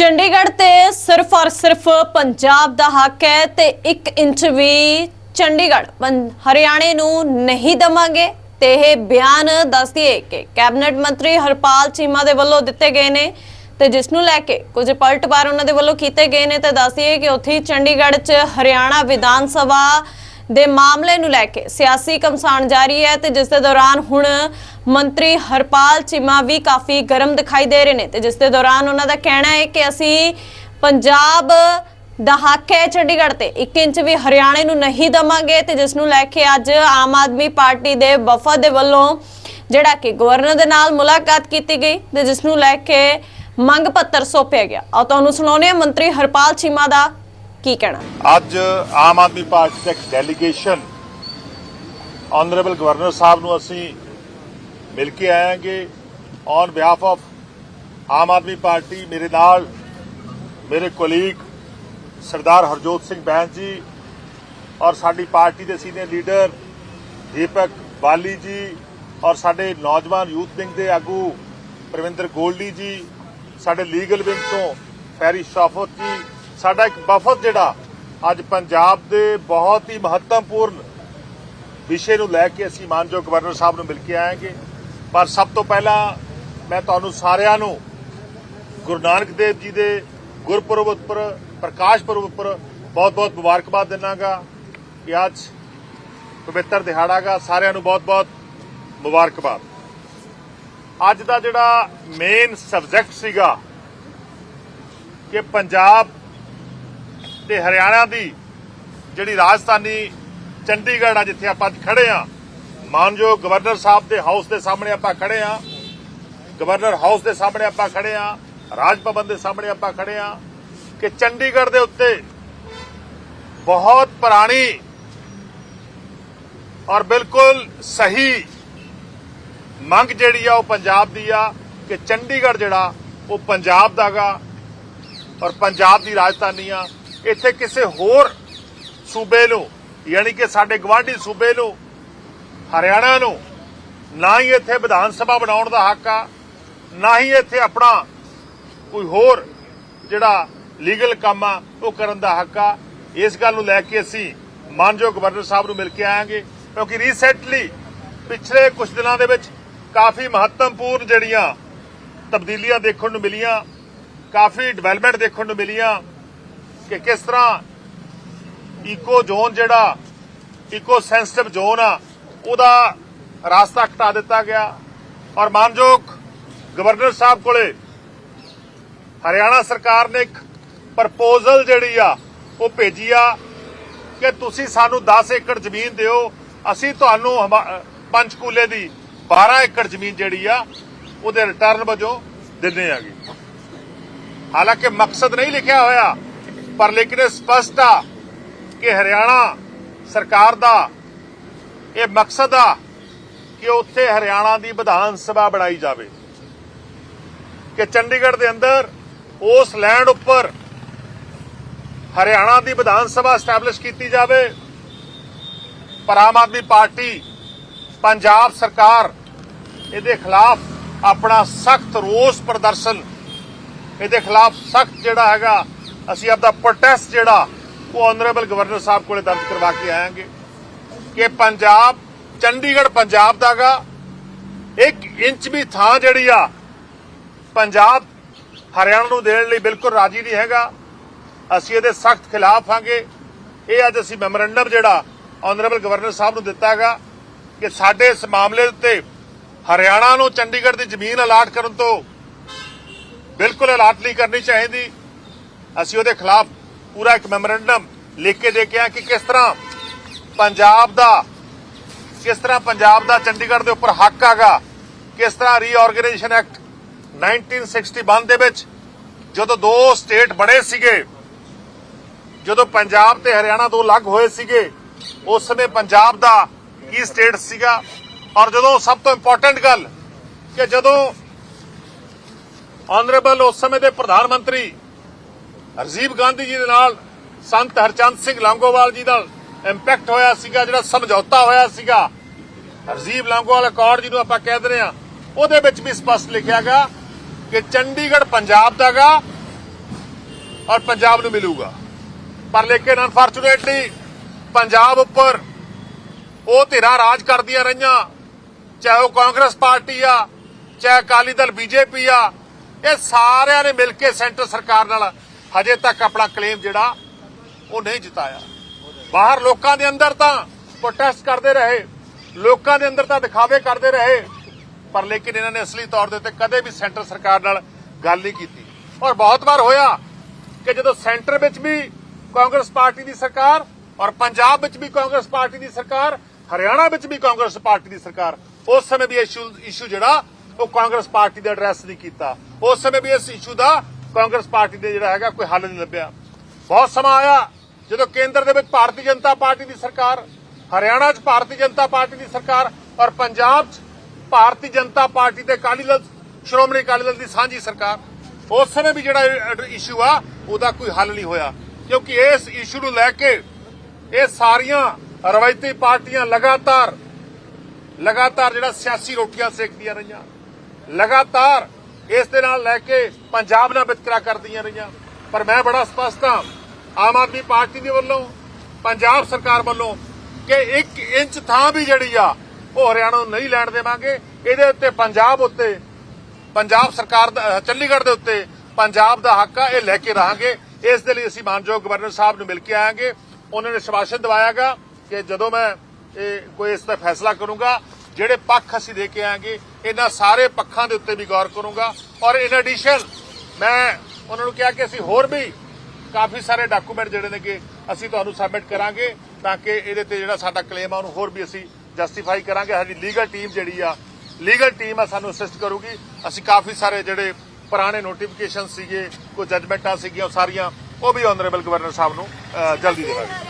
ਚੰਡੀਗੜ੍ਹ ਤੇ ਸਿਰਫ ਔਰ ਸਿਰਫ ਪੰਜਾਬ ਦਾ ਹੱਕ ਹੈ ਤੇ 1 ਇੰਚ ਵੀ ਚੰਡੀਗੜ੍ਹ ਹਰਿਆਣੇ ਨੂੰ ਨਹੀਂ ਦਵਾਂਗੇ। ਤੇ ਇਹ ਬਿਆਨ ਦੱਸਦੀਏ ਕਿ ਕੈਬਨਿਟ ਮੰਤਰੀ ਹਰਪਾਲ ਚੀਮਾ ਦੇ ਵੱਲੋਂ ਦਿੱਤੇ ਗਏ ਨੇ ਤੇ ਜਿਸ ਨੂੰ ਲੈ ਕੇ ਕੁਝ ਪਲਟਵਾਰ ਉਹਨਾਂ ਦੇ ਵੱਲੋਂ ਕੀਤੇ ਗਏ ਨੇ ਤੇ ਦੱਸਦੀਏ ਕਿ ਉੱਥੇ ਚੰਡੀਗੜ੍ਹ 'ਚ ਹਰਿਆਣਾ ਵਿਧਾਨ ਸਭਾ ਦੇ ਮਾਮਲੇ ਨੂੰ ਲੈ ਕੇ ਸਿਆਸੀ ਕਮਸਾਨ ਜਾਰੀ ਹੈ ਤੇ ਜਿਸ ਦੇ ਦੌਰਾਨ ਹੁਣ ਮੰਤਰੀ ਹਰਪਾਲ ਚੀਮਾ ਵੀ ਕਾਫੀ ਗਰਮ ਦਿਖਾਈ ਦੇ ਰਹੇ ਨੇ ਤੇ ਜਿਸ ਦੇ ਦੌਰਾਨ ਉਹਨਾਂ ਦਾ ਕਹਿਣਾ ਹੈ ਕਿ ਅਸੀਂ ਪੰਜਾਬ ਦਾ ਚੰਡੀਗੜ੍ਹ ਤੇ। 1 ਇੰਚ ਵੀ ਹਰਿਆਣੇ ਨੂੰ ਨਹੀਂ ਦਵਾਂਗੇ ਤੇ ਜਿਸ ਨੂੰ ਲੈ ਕੇ ਅੱਜ ਆਮ ਆਦਮੀ ਪਾਰਟੀ ਦੇ ਵਫਦ ਦੇ ਵੱਲੋਂ ਜਿਹੜਾ ਕਿ ਗਵਰਨਰ ਦੇ ਨਾਲ ਮੁਲਾਕਾਤ ਕੀਤੀ ਗਈ ਤੇ ਜਿਸ ਨੂੰ ਲੈ ਕੇ ਮੰਗ ਪੱਤਰ ਸੌਂਪਿਆ ਗਿਆ। ਆ ਤੁਹਾਨੂੰ ਸੁਣਾਉਂਦੇ ਹਾਂ ਮੰਤਰੀ ਹਰਪਾਲ ਚੀਮਾ ਦਾ ਕੀ ਕਹਿਣਾ। ਅੱਜ ਆਮ ਆਦਮੀ ਪਾਰਟੀ ਦਾ ਡੈਲੀਗੇਸ਼ਨ ਆਨਰੇਬਲ ਗਵਰਨਰ ਸਾਹਿਬ ਨੂੰ ਅਸੀਂ ਮਿਲ ਕੇ ਆਏਗੇ on behalf of Aam Aadmi party ਮੇਰੇ ਨਾਲ ਮੇਰੇ ਕੋਲੀਗ ਸਰਦਾਰ ਹਰਜੋਤ ਸਿੰਘ ਬੈਂਸ ਜੀ ਔਰ ਸਾਡੀ ਪਾਰਟੀ ਦੇ ਸੀਨੀਅਰ ਲੀਡਰ ਦੀਪਕ ਬਾਲੀ ਜੀ ਔਰ ਸਾਡੇ ਨੌਜਵਾਨ ਯੂਥ ਵਿੰਗ ਦੇ ਆਗੂ ਪ੍ਰਵਿੰਦਰ ਗੋਲਡੀ ਜੀ ਸਾਡੇ ਲੀਗਲ ਵਿੰਗ ਤੋਂ ਫੈਰੀ ਸ਼ਾਫਤ ਜੀ ਸਾਡਾ ਇੱਕ ਵਫਦ ਜਿਹੜਾ ਅੱਜ ਪੰਜਾਬ ਦੇ ਬਹੁਤ ਹੀ ਮਹੱਤਵਪੂਰਨ ਵਿਸ਼ੇ ਨੂੰ ਲੈ ਕੇ ਅਸੀਂ ਮਾਨਯੋਗ ਗਵਰਨਰ ਸਾਹਿਬ ਨੂੰ ਮਿਲ ਕੇ ਆਏਗੇ ਪਰ ਸਭ ਤੋਂ ਪਹਿਲਾਂ ਮੈਂ ਤੁਹਾਨੂੰ ਸਾਰਿਆਂ ਨੂੰ ਗੁਰੂ ਨਾਨਕ ਦੇਵ ਜੀ ਦੇ ਗੁਰਪੁਰਬ ਉੱਪਰ, ਪ੍ਰਕਾਸ਼ ਪੁਰਬ ਉੱਪਰ ਬਹੁਤ-ਬਹੁਤ ਮੁਬਾਰਕਬਾਦ ਦਿਨਾਗਾ ਕਿ ਅੱਜ ਪਵਿੱਤਰ ਦਿਹਾੜਾਗਾ ਸਾਰਿਆਂ ਨੂੰ ਬਹੁਤ-ਬਹੁਤ ਮੁਬਾਰਕਬਾਦ। ਅੱਜ ਦਾ ਜਿਹੜਾ ਮੇਨ ਸਬਜੈਕਟ ਸੀਗਾ ਕਿ ਪੰਜਾਬ ਤੇ ਹਰਿਆਣਾ ਦੀ ਜਿਹੜੀ ਰਾਜਧਾਨੀ ਚੰਡੀਗੜ੍ਹ ਆ, ਜਿੱਥੇ ਆਪਾਂ ਅੱਜ ਖੜੇ ਆ ਮਾਨਯੋਗ ਗਵਰਨਰ ਸਾਹਿਬ ਦੇ ਹਾਊਸ ਦੇ ਸਾਹਮਣੇ ਆਪਾਂ ਖੜੇ ਆ। ਗਵਰਨਰ ਹਾਊਸ ਦੇ ਸਾਹਮਣੇ ਆਪਾਂ ਖੜੇ ਆ। ਰਾਜ ਭਵਨ ਦੇ ਸਾਹਮਣੇ ਆਪਾਂ ਖੜੇ ਆ ਕਿ ਚੰਡੀਗੜ੍ਹ ਦੇ ਉੱਤੇ ਬਹੁਤ ਪੁਰਾਣੀ ਔਰ ਬਿਲਕੁਲ ਸਹੀ ਮੰਗ ਜਿਹੜੀ ਆ ਉਹ ਪੰਜਾਬ ਦੀ ਆ ਕਿ ਚੰਡੀਗੜ੍ਹ ਜਿਹੜਾ ਉਹ ਪੰਜਾਬ ਦਾਗਾ ਔਰ ਪੰਜਾਬ ਦੀ ਰਾਜਧਾਨੀ ਆ। ਇੱਥੇ ਕਿਸੇ ਹੋਰ ਸੂਬੇ ਨੂੰ, ਯਾਨੀ ਕਿ ਸਾਡੇ ਗਵਾਂਢੀ ਸੂਬੇ ਨੂੰ ਹਰਿਆਣਾ ਨੂੰ, ਨਾ ਹੀ ਇੱਥੇ ਵਿਧਾਨ ਸਭਾ ਬਣਾਉਣ ਦਾ ਹੱਕ ਆ, ਨਾ ਹੀ ਇੱਥੇ ਆਪਣਾ ਕੋਈ ਹੋਰ ਜਿਹੜਾ ਲੀਗਲ ਕੰਮ ਆ, ਉਹ ਕਰਨ ਦਾ ਹੱਕ ਆ। ਇਸ ਗੱਲ ਨੂੰ ਲੈ ਕੇ ਅਸੀਂ ਮਾਨਯੋਗ ਗਵਰਨਰ ਸਾਹਿਬ ਨੂੰ ਮਿਲ ਕੇ ਆਵਾਂਗੇ ਕਿਉਂਕਿ ਰੀਸੈਂਟਲੀ ਪਿਛਲੇ ਕੁਝ ਦਿਨਾਂ ਦੇ ਵਿੱਚ ਕਾਫੀ ਮਹੱਤਵਪੂਰਨ ਜਿਹੜੀਆਂ ਤਬਦੀਲੀਆਂ ਦੇਖਣ ਨੂੰ ਮਿਲੀਆਂ, ਕਾਫੀ ਡਿਵੈਲਪਮੈਂਟ ਦੇਖਣ ਨੂੰ ਮਿਲੀਆਂ ਕਿ ਕਿਸ ਤਰ੍ਹਾਂ ਈਕੋ ਜ਼ੋਨ ਜਿਹੜਾ ਇਕੋ ਸੈਂਸਿਟਿਵ ਜ਼ੋਨ ਆ ਉਹਦਾ ਰਾਸਤਾ ਘਟਾ ਦਿੱਤਾ ਗਿਆ। ਔਰ ਮਾਨਯੋਗ ਗਵਰਨਰ ਸਾਹਿਬ ਕੋਲੇ ਹਰਿਆਣਾ ਸਰਕਾਰ ਨੇ ਇੱਕ ਪ੍ਰਪੋਜ਼ਲ ਜਿਹੜੀ ਆ, ਉਹ ਭੇਜੀ ਆ ਕਿ ਤੁਸੀਂ ਸਾਨੂੰ 10 ਏਕੜ ਜ਼ਮੀਨ ਦਿਓ। ਅਸੀਂ ਤੁਹਾਨੂੰ ਪੰਚਕੂਲੇ ਦੀ 12 ਏਕੜ ਜ਼ਮੀਨ ਜਿਹੜੀ ਆ, ਉਹਦੇ ਰਿਟਰਨ ਵਜੋਂ ਦਿੰਦੇ ਆਗੇ। ਹਾਲਾਂਕਿ ਮਕਸਦ ਨਹੀਂ ਲਿਖਿਆ ਹੋਇਆ, ਪਰ ਲੇਕਿਨ ਇਹ ਸਪਸ਼ਟ ਆ ਕਿ ਹਰਿਆਣਾ ਸਰਕਾਰ ਦਾ ਇਹ ਮਕਸਦ ਆ ਕਿ ਉੱਥੇ ਹਰਿਆਣਾ ਦੀ ਵਿਧਾਨ ਸਭਾ ਬਣਾਈ ਜਾਵੇ। ਕਿ ਚੰਡੀਗੜ੍ਹ ਦੇ ਅੰਦਰ ਉਸ ਲੈਂਡ ਉੱਪਰ ਹਰਿਆਣਾ ਦੀ ਵਿਧਾਨ ਸਭਾ ਸਟੈਬਲਿਸ਼ ਕੀਤੀ ਜਾਵੇ। ਪਰ ਆਮ ਆਦਮੀ ਪਾਰਟੀ, ਪੰਜਾਬ ਸਰਕਾਰ, ਇਹਦੇ ਖਿਲਾਫ ਆਪਣਾ ਸਖਤ ਰੋਸ ਪ੍ਰਦਰਸ਼ਨ, ਇਹਦੇ ਖਿਲਾਫ ਸਖਤ ਜਿਹੜਾ ਹੈਗਾ, ਅਸੀਂ ਆਪਦਾ ਪ੍ਰੋਟੈਸਟ ਜਿਹੜਾ, ਉਹ ਆਨਰੇਬਲ ਗਵਰਨਰ ਸਾਹਿਬ ਕੋਲੇ ਦਰਜ ਕਰਵਾ ਕੇ ਆਏਗੇ ਕਿ ਪੰਜਾਬ, ਚੰਡੀਗੜ੍ਹ ਪੰਜਾਬ ਦਾਗਾ, ਇੱਕ ਇੰਚ ਵੀ ਥਾਂ ਜਿਹੜੀ ਆ, ਪੰਜਾਬ ਹਰਿਆਣਾ ਨੂੰ ਦੇਣ ਲਈ ਬਿਲਕੁਲ ਰਾਜੀ ਨਹੀਂ ਹੈਗਾ। ਅਸੀਂ ਇਹਦੇ ਸਖਤ ਖਿਲਾਫ ਹਾਂਗੇ। ਇਹ ਅੱਜ ਅਸੀਂ ਮੈਮੋਰੈਂਡਮ ਜਿਹੜਾ ਆਨਰੇਬਲ ਗਵਰਨਰ ਸਾਹਿਬ ਨੂੰ ਦਿੱਤਾ ਹੈਗਾ ਕਿ ਸਾਡੇ ਇਸ ਮਾਮਲੇ ਉੱਤੇ ਹਰਿਆਣਾ ਨੂੰ ਚੰਡੀਗੜ੍ਹ ਦੀ ਜ਼ਮੀਨ ਅਲਾਟ ਕਰਨ ਤੋਂ ਬਿਲਕੁਲ ਅਲਾਟ ਨਹੀਂ ਕਰਨੀ ਚਾਹੀਦੀ। ਅਸੀਂ ਉਹਦੇ ਖਿਲਾਫ ਪੂਰਾ ਇੱਕ ਮੈਮੋਰੈਂਡਮ ਲਿਖ ਕੇ ਦੇ ਕੇ ਆ ਕਿ ਕਿਸ ਤਰ੍ਹਾਂ ਪੰਜਾਬ ਦਾ, ਕਿਸ ਤਰ੍ਹਾਂ ਪੰਜਾਬ ਦਾ ਚੰਡੀਗੜ੍ਹ ਦੇ ਉੱਪਰ ਹੱਕ ਹੈਗਾ, ਕਿਸ ਤਰ੍ਹਾਂ ਰੀਆਰਗੇਨਾਈਜੇਸ਼ਨ ਐਕਟ 1961 ਦੇ ਵਿੱਚ, ਜਦੋਂ ਦੋ ਸਟੇਟ ਬਣੇ ਸੀਗੇ, ਜਦੋਂ ਪੰਜਾਬ ਤੇ ਹਰਿਆਣਾ ਦੋ ਅਲੱਗ ਹੋਏ ਸੀਗੇ, ਉਸ ਸਮੇਂ ਪੰਜਾਬ ਦਾ ਕੀ ਸਟੇਟ ਸੀਗਾ? ਔਰ ਜਦੋਂ ਸਭ ਤੋਂ ਇੰਪੋਰਟੈਂਟ ਗੱਲ ਕਿ ਜਦੋਂ ਆਨਰੇਬਲ ਉਸ ਸਮੇਂ ਦੇ ਪ੍ਰਧਾਨ ਮੰਤਰੀ ਰਾਜੀਵ ਗਾਂਧੀ ਜੀ ਦੇ ਨਾਲ ਸੰਤ ਹਰਚੰਦ ਸਿੰਘ ਲੰਗੋਵਾਲ ਜੀ ਦਾ ਇੰਪੈਕਟ ਹੋਇਆ ਸੀਗਾ, ਜਿਹੜਾ ਸਮਝੌਤਾ ਹੋਇਆ ਸੀਗਾ। ਰਾਜੀਵ ਲੰਗੋਵਾਲ ਅਕਾਰਡ ਜਿਹਨੂੰ ਆਪਾਂ ਕਹਿ ਦਿੰਦੇ ਆ ਉਹਦੇ ਵਿੱਚ ਵੀ ਸਪਸ਼ਟ ਲਿਖਿਆ ਗਿਆ ਕਿ ਚੰਡੀਗੜ੍ਹ ਪੰਜਾਬ ਦਾਗਾ ਔਰ ਪੰਜਾਬ ਨੂੰ ਮਿਲੂਗਾ। ਪਰ ਲੇਕਿਨ ਅਨਫੋਰਚੂਨੇਟਲੀ ਪੰਜਾਬ ਉੱਪਰ ਉਹ ਧਿਰਾਂ ਰਾਜ ਕਰਦੀਆਂ ਰਹੀਆਂ। ਚਾਹੇ ਉਹ ਕਾਂਗਰਸ ਪਾਰਟੀ ਆ, ਚਾਹੇ ਅਕਾਲੀ ਦਲ ਬੀਜੇਪੀ ਆ, ਇਹ ਸਾਰਿਆਂ ਨੇ ਮਿਲ ਕੇ ਸੈਂਟਰ ਸਰਕਾਰ ਨਾਲ ਹਜੇ ਤੱਕ ਆਪਣਾ ਕਲੇਮ ਜਿਹੜਾ ਉਹ ਨਹੀਂ ਜਿਤਾਇਆ। ਬਾਹਰ ਲੋਕਾਂ ਦੇ ਅੰਦਰ ਤਾਂ ਪ੍ਰੋਟੈਸਟ ਕਰਦੇ ਰਹੇ, ਲੋਕਾਂ ਦੇ ਅੰਦਰ ਤਾਂ ਦਿਖਾਵੇ ਕਰਦੇ ਰਹੇ, ਪਰ ਲੇਕਿਨ ਇਹਨਾਂ ਨੇ ਅਸਲੀ ਤੌਰ ਦੇ ਉੱਤੇ ਕਦੇ ਵੀ ਸੈਂਟਰ ਸਰਕਾਰ ਨਾਲ ਗੱਲ ਨਹੀਂ ਕੀਤੀ। ਔਰ ਬਹੁਤ ਵਾਰ ਹੋਇਆ ਕਿ ਜਦੋਂ ਸੈਂਟਰ ਵਿੱਚ ਵੀ ਕਾਂਗਰਸ ਪਾਰਟੀ ਦੀ ਸਰਕਾਰ ਔਰ ਪੰਜਾਬ ਵਿੱਚ ਵੀ ਕਾਂਗਰਸ ਪਾਰਟੀ ਦੀ ਸਰਕਾਰ, ਹਰਿਆਣਾ ਵਿੱਚ ਵੀ ਕਾਂਗਰਸ ਪਾਰਟੀ ਦੀ ਸਰਕਾਰ, ਉਸ ਸਮੇਂ ਵੀ ਇਸ਼ੂ ਇਸ਼ੂ ਜਿਹੜਾ, ਉਹ ਕਾਂਗਰਸ ਪਾਰਟੀ ਦਾ ਐਡਰੈਸ ਨਹੀਂ ਕੀਤਾ। ਉਸ ਸਮੇਂ ਵੀ ਇਸ ਇਸ਼ੂ ਦਾ ਕਾਂਗਰਸ ਪਾਰਟੀ ਦੇ ਜਿਹੜਾ ਹੈਗਾ ਕੋਈ ਹੱਲ ਨਹੀਂ ਲੱਭਿਆ। ਬਹੁਤ ਸਮਾਂ ਆਇਆ ਜਦੋਂ ਕੇਂਦਰ ਦੇ ਵਿੱਚ ਭਾਰਤੀ ਜਨਤਾ ਪਾਰਟੀ ਦੀ ਸਰਕਾਰ, ਹਰਿਆਣਾ 'ਚ ਭਾਰਤੀ ਜਨਤਾ ਪਾਰਟੀ ਦੀ ਸਰਕਾਰ ਔਰ ਪੰਜਾਬ 'ਚ ਭਾਰਤੀ ਜਨਤਾ ਪਾਰਟੀ ਤੇ ਅਕਾਲੀ ਦਲ, ਸ਼੍ਰੋਮਣੀ ਅਕਾਲੀ ਦਲ ਦੀ ਸਾਂਝੀ ਸਰਕਾਰ, ਉਸ ਸਮੇਂ ਵੀ ਜਿਹੜਾ ਇਸ਼ੂ ਆ, ਉਹਦਾ ਕੋਈ ਹੱਲ ਨਹੀਂ ਹੋਇਆ। ਕਿਉਂਕਿ ਇਸ ਇਸ਼ੂ ਨੂੰ ਲੈ ਕੇ ਇਹ ਸਾਰੀਆਂ ਰਵਾਇਤੀ ਪਾਰਟੀਆਂ ਲਗਾਤਾਰ ਲਗਾਤਾਰ ਜਿਹੜਾ ਸਿਆਸੀ ਰੋਟੀਆਂ ਸੇਕਦੀਆਂ ਰਹੀਆਂ। ਲਗਾਤਾਰ ਇਸ ਦੇ ਨਾਲ ਲੈ ਕੇ ਪੰਜਾਬ ਨਾਲ ਵਿਤਕਰਾ ਕਰਦੀਆਂ ਰਹੀਆਂ। ਪਰ ਮੈਂ ਬੜਾ ਸਪਸ਼ਟ ਹਾਂ ਆਮ ਆਦਮੀ ਪਾਰਟੀ ਦੇ ਵੱਲੋਂ, ਪੰਜਾਬ ਸਰਕਾਰ ਵੱਲੋਂ ਕਿ 1 ਇੰਚ ਥਾਂ ਵੀ ਜਿਹੜੀ ਆ, ਉਹ ਹਰਿਆਣਾ ਨੂੰ ਨਹੀਂ ਲੈਣ ਦੇਵਾਂਗੇ। ਇਹਦੇ ਉੱਤੇ ਪੰਜਾਬ ਉੱਤੇ, ਪੰਜਾਬ ਸਰਕਾਰ ਦਾ ਚੰਡੀਗੜ੍ਹ ਦੇ ਉੱਤੇ ਪੰਜਾਬ ਦਾ ਹੱਕ ਆ, ਇਹ ਲੈ ਕੇ ਰਹਾਂਗੇ। ਇਸ ਦੇ ਲਈ ਅਸੀਂ ਮਾਨਯੋਗ ਗਵਰਨਰ ਸਾਹਿਬ ਨੂੰ ਮਿਲ ਕੇ ਆਵਾਂਗੇ ਉਹਨਾਂ ਨੇ ਸ਼ਵਾਸ਼ਨ ਦਵਾਇਆਗਾ ਕਿ ਜਦੋਂ ਮੈਂ ਇਹ ਕੋਈ ਇਸ ਦਾ ਫੈਸਲਾ ਕਰੂੰਗਾ, ਜਿਹੜੇ ਪੱਖ ਅਸੀਂ ਦੇ ਕੇ ਆਵਾਂਗੇ ਇਹਨਾਂ ਸਾਰੇ ਪੱਖਾਂ ਦੇ ਉੱਤੇ ਵੀ ਗੌਰ ਕਰੂੰਗਾ। ਔਰ ਇਨ ਐਡੀਸ਼ਨ ਮੈਂ ਉਹਨਾਂ ਨੂੰ ਕਿਹਾ ਕਿ ਅਸੀਂ ਹੋਰ ਵੀ ਕਾਫੀ ਸਾਰੇ ਡਾਕੂਮੈਂਟ ਜਿਹੜੇ ਨੇ ਕਿ ਅਸੀਂ ਤੁਹਾਨੂੰ ਸਬਮਿਟ ਕਰਾਂਗੇ ਤਾਂ ਕਿ ਇਹਦੇ ਤੇ ਜਿਹੜਾ ਸਾਡਾ ਕਲੇਮ ਆ, ਉਹਨੂੰ ਹੋਰ ਵੀ ਅਸੀਂ ਜਸਟੀਫਾਈ ਕਰਾਂਗੇ। ਸਾਡੀ ਲੀਗਲ ਟੀਮ ਜਿਹੜੀ ਆ ਲੀਗਲ ਟੀਮ ਆ ਸਾਨੂੰ ਅਸਿਸਟ ਕਰੂਗੀ। ਅਸੀਂ ਕਾਫੀ ਸਾਰੇ ਜਿਹੜੇ ਪੁਰਾਣੇ ਨੋਟੀਫਿਕੇਸ਼ਨ ਸੀਗੇ, ਕੋਈ ਜਜਮੈਂਟਾਂ ਸੀਗੀਆਂ, ਉਹ ਸਾਰੀਆਂ, ਉਹ ਵੀ ਆਨਰੇਬਲ ਗਵਰਨਰ ਸਾਹਿਬ ਨੂੰ ਜਲਦੀ ਦੇਵਾਂਗੇ